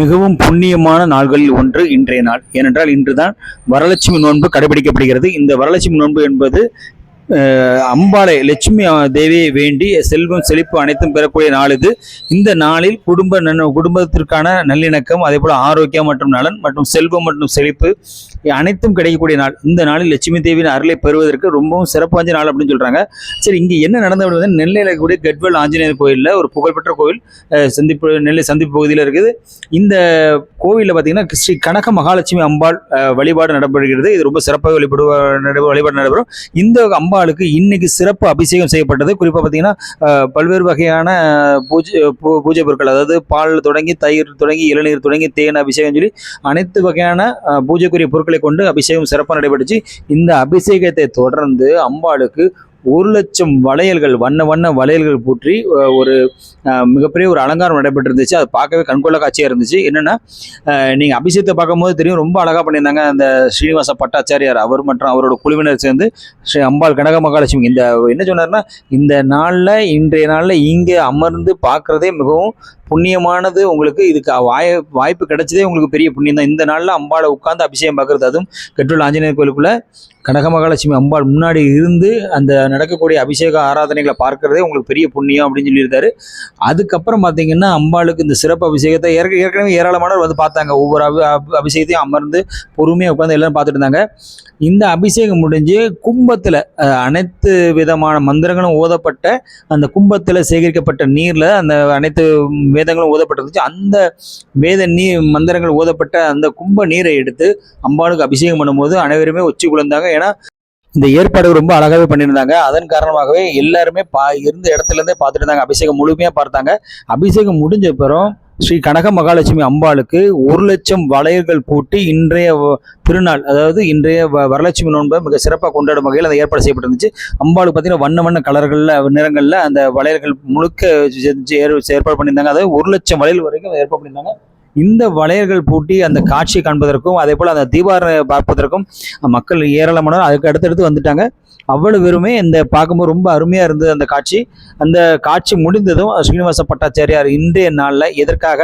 மிகவும் புண்ணியமான நாள்களில் ஒன்று இன்றைய நாள். ஏனென்றால் இன்றுதான் வரலட்சுமி நோன்பு கடைபிடிக்கப்படுகிறது. இந்த வரலட்சுமி நோன்பு என்பது அம்பாளை லட்சுமி தேவியை வேண்டி செல்வம் செழிப்பு அனைத்தும் பெறக்கூடிய நாள் இது. இந்த நாளில் குடும்ப நன் குடும்பத்திற்கான நல்லிணக்கம் அதே போல ஆரோக்கியம் மற்றும் நலன் மற்றும் செல்வம் மற்றும் செழிப்பு அனைத்தும் கிடைக்கக்கூடிய நாள். இந்த நாளில் லட்சுமி தேவியின் அருளை பெறுவதற்கு ரொம்பவும் சிறப்பு வாய்ந்த நாள் அப்படின்னு சொல்றாங்க. சரி இங்கே என்ன நடந்து வந்து நெல்லையில் இருக்கக்கூடிய கட்வல் ஆஞ்சநேயர் கோயிலில் ஒரு புகழ்பெற்ற கோயில் சந்திப்பு நெல்லை சந்திப்பு பகுதியில் இருக்குது. இந்த கோவிலில் பார்த்தீங்கன்னா ஸ்ரீ கனக மகாலட்சுமி அம்பாள் வழிபாடு நடைபெறுகிறது. இது ரொம்ப சிறப்பாக வழிபடுவ வழிபாடு நடைபெறும். இந்த அம்பாளுக்கு இன்னைக்கு சிறப்பு அபிஷேகம் செய்யப்பட்டது. குறிப்பாக பார்த்தீங்கன்னா பல்வேறு வகையான பூஜை பூ- பூஜை பொருட்கள் அதாவது பால் தொடங்கி தயிர் தொடங்கி இளநீர் தொடங்கி தேன் அபிஷேகம் சொல்லி அனைத்து வகையான பூஜைக்குரிய பொருட்களை கொண்டு அபிஷேகம் சிறப்பாக நடைபெற்றுச்சு. இந்த அபிஷேகத்தை தொடர்ந்து அம்பாளுக்கு ஒரு லட்சம் வளையல்கள் வண்ண வண்ண வளையல்கள் பூற்றி ஒரு மிகப்பெரிய ஒரு அலங்காரம் நடைபெற்றிருந்துச்சு. அது பார்க்கவே கண்கொள்ள காட்சியாக இருந்துச்சு. என்னன்னா நீங்கள் அபிஷேகத்தை பார்க்கும்போது தெரியும் ரொம்ப அழகாக பண்ணியிருந்தாங்க அந்த ஸ்ரீனிவாச பட்டாச்சாரியார். அவர் மற்றும் அவரோட குழுவினர் சேர்ந்து ஸ்ரீ அம்பாள் கனக மகாலட்சுமி. இந்த என்ன சொன்னார்னா இந்த நாளில் இன்றைய நாளில் இங்கே அமர்ந்து பார்க்குறதே மிகவும் புண்ணியமானது. உங்களுக்கு இதுக்கு வாய வாய்ப்பு கிடைச்சதே உங்களுக்கு பெரிய புண்ணியம் தான் இந்த நாளில் அம்பாளை உட்காந்து அபிஷேகம் பார்க்குறது அதுவும் கெட்டுள்ள ஆஞ்சநேயர் கோயிலுக்குள்ளே கனக மகாலட்சுமி அம்பாள் முன்னாடி இருந்து அந்த நடக்கக்கூடிய அபிஷேக ஆராதனைகளை பார்க்கறதே உங்களுக்கு பெரிய புண்ணியம் அப்படின்னு சொல்லியிருந்தாரு. அதுக்கப்புறம் பார்த்தீங்கன்னா அம்பாளுக்கு இந்த சிறப்பு அபிஷேகத்தை ஏற்க ஏற்கனவே ஏராளமானவர் வந்து பார்த்தாங்க. ஒவ்வொரு அபி அபிஷேகத்தையும் அமர்ந்து பொறுமையாக உட்காந்து எல்லாரும் பார்த்துட்டு இருந்தாங்க. இந்த அபிஷேகம் முடிஞ்சு கும்பத்தில் அனைத்து விதமான மந்திரங்களும் ஓதப்பட்ட அந்த கும்பத்தில் சேகரிக்கப்பட்ட நீரில் அந்த அனைத்து வேதங்களும் ஓதப்பட்டிருந்துச்சு அந்த வேத நீ மந்திரங்கள் ஓதப்பட்ட அந்த கும்ப நீரை எடுத்து அம்பாளுக்கு அபிஷேகம் பண்ணும்போது அனைவருமே உச்சி குழந்தாங்க. ஏன்னா இந்த ஏற்பாடு ரொம்ப அழகாகவே பண்ணியிருந்தாங்க. அதன் காரணமாகவே எல்லாருமே பா இருந்த இடத்துல இருந்தே பார்த்துட்டு இருந்தாங்க அபிஷேகம் முழுமையாக பார்த்தாங்க. அபிஷேகம் முடிஞ்ச பிறகு ஸ்ரீ கனக மகாலட்சுமி அம்பாளுக்கு ஒரு லட்சம் வளையல்கள் பூட்டி இன்றைய திருநாள் அதாவது இன்றைய வரலட்சுமி நோன்பை மிக சிறப்பாக கொண்டாடும் வகையில் அந்த ஏற்பாடு செய்யப்பட்டிருந்துச்சு. அம்பாளுக்கு பார்த்தீங்கன்னா வண்ண வண்ண கலர்களில் நிறங்களில் அந்த வளையல்கள் முழுக்க ஏற்பாடு பண்ணியிருந்தாங்க. அதாவது ஒரு லட்சம் வளையல் வரைக்கும் ஏற்பாடு பண்ணியிருந்தாங்க. இந்த வளையல்கள் பூட்டி அந்த காட்சியை காண்பதற்கும் அதே போல் அந்த தீபாரணை பார்ப்பதற்கும் மக்கள் ஏராளமானவர் அதுக்கு அடுத்தடுத்து வந்துட்டாங்க. அவ்வளவு பேருமே இந்த பார்க்கும்போது ரொம்ப அருமையாக இருந்தது அந்த காட்சி. அந்த காட்சி முடிந்ததும் ஸ்ரீனிவாச பட்டாச்சாரியார் இன்றைய நாளில் எதற்காக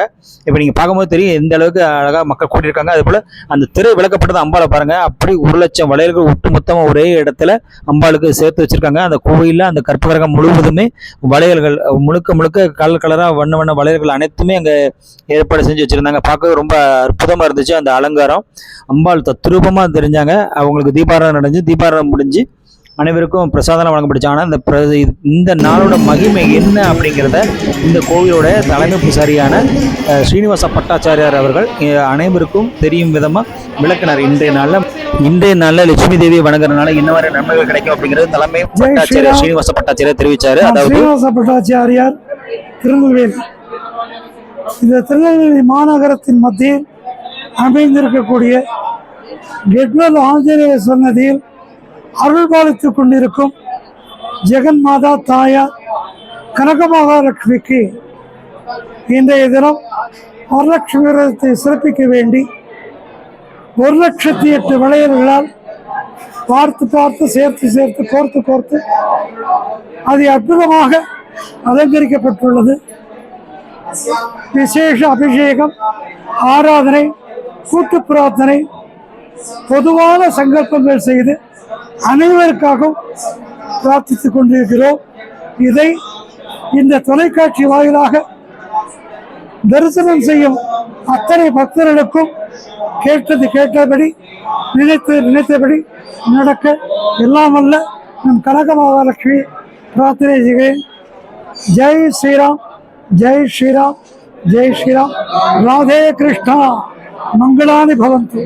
இப்போ நீங்கள் பார்க்கும்போது தெரியும் எந்த அளவுக்கு அழகாக மக்கள் கூட்டியிருக்காங்க அதே போல் அந்த திரை விளக்கப்பட்டது அம்பாளை பாருங்கள் அப்படி ஒரு லட்சம் வளையல்கள் ஒட்டு மொத்தமாக ஒரே இடத்துல அம்பாளுக்கு சேர்த்து வச்சுருக்காங்க. அந்த கோவிலில் அந்த கற்பகிரகம் முழுவதுமே வளையல்கள் முழுக்க முழுக்க கலர் கலராக வண்ண வண்ண வளையல்கள் அனைத்துமே அங்கே ஏற்பாடு செஞ்சு வச்சுருந்தாங்க. பார்க்க ரொம்ப அற்புதமாக இருந்துச்சு அந்த அலங்காரம். அம்பாள் தத்ரூபமாக தெரிஞ்சாங்க. அவங்களுக்கு தீபாராதனை நடந்து தீபாராதனை முடிஞ்சு அனைவருக்கும் பிரசாதம் வழங்கப்பட்டுச்சு ஆனால் இந்த பிர இந்த நாளோட மகிமை என்ன அப்படிங்கிறத இந்த கோவிலோட தலைமை பூசாரியான ஸ்ரீனிவாச பட்டாச்சாரியார் அவர்கள் அனைவருக்கும் தெரியும் விதமாக விளக்கினார். இன்றைய நாளில் இன்றைய நாளில் லட்சுமி தேவியை வணங்குறதுனால என்ன மாதிரி நன்மைகள் கிடைக்கும் அப்படிங்கிறது தலைமை பட்டாச்சாரியார். ஸ்ரீனிவாச பட்டாச்சாரியார் தெரிவிச்சாரு. நான் அதாவது ஸ்ரீனிவாச பட்டாச்சாரியார் திருநெல்வேலி. இந்த திருநெல்வேலி மாநகரத்தின் மத்தியில் அமைந்திருக்கக்கூடிய கெட்வல் ஆஞ்சநேய சன்னதியில் அருள்பாலித்துக் கொண்டிருக்கும் ஜெகன் மாதா தாயார் கனக மகாலட்சுமிக்கு இன்றைய தினம் வரலட்சுமி விரதத்தை சிறப்பிக்க வேண்டி ஒரு லட்சத்தி எட்டு வளையல்களால் பார்த்து பார்த்து சேர்த்து சேர்த்து கோர்த்து கோர்த்து அது அற்புதமாக அலங்கரிக்கப்பட்டுள்ளது. விசேஷ அபிஷேகம் ஆராதனை கூட்டு பிரார்த்தனை பொதுவான சங்கல்பங்கள் செய்து அனைவருக்காகவும் பிரார்த்தித்துக் கொண்டிருக்கிறோம். இதை இந்த தொலைக்காட்சி வாயிலாக தரிசனம் செய்யும் அத்தனை பக்தர்களுக்கும் கேட்டது கேட்டபடி நினைத்து நினைத்தபடி நடக்க எல்லாம் அல்ல. நம் கனக மகாலட்சுமி பிரார்த்தனை செய்கிறேன். ஜெய் ஸ்ரீராம் ஜெய் ஸ்ரீராம் ஜெய் ஸ்ரீராம். ராதே கிருஷ்ணா. மங்களானி பவந்து.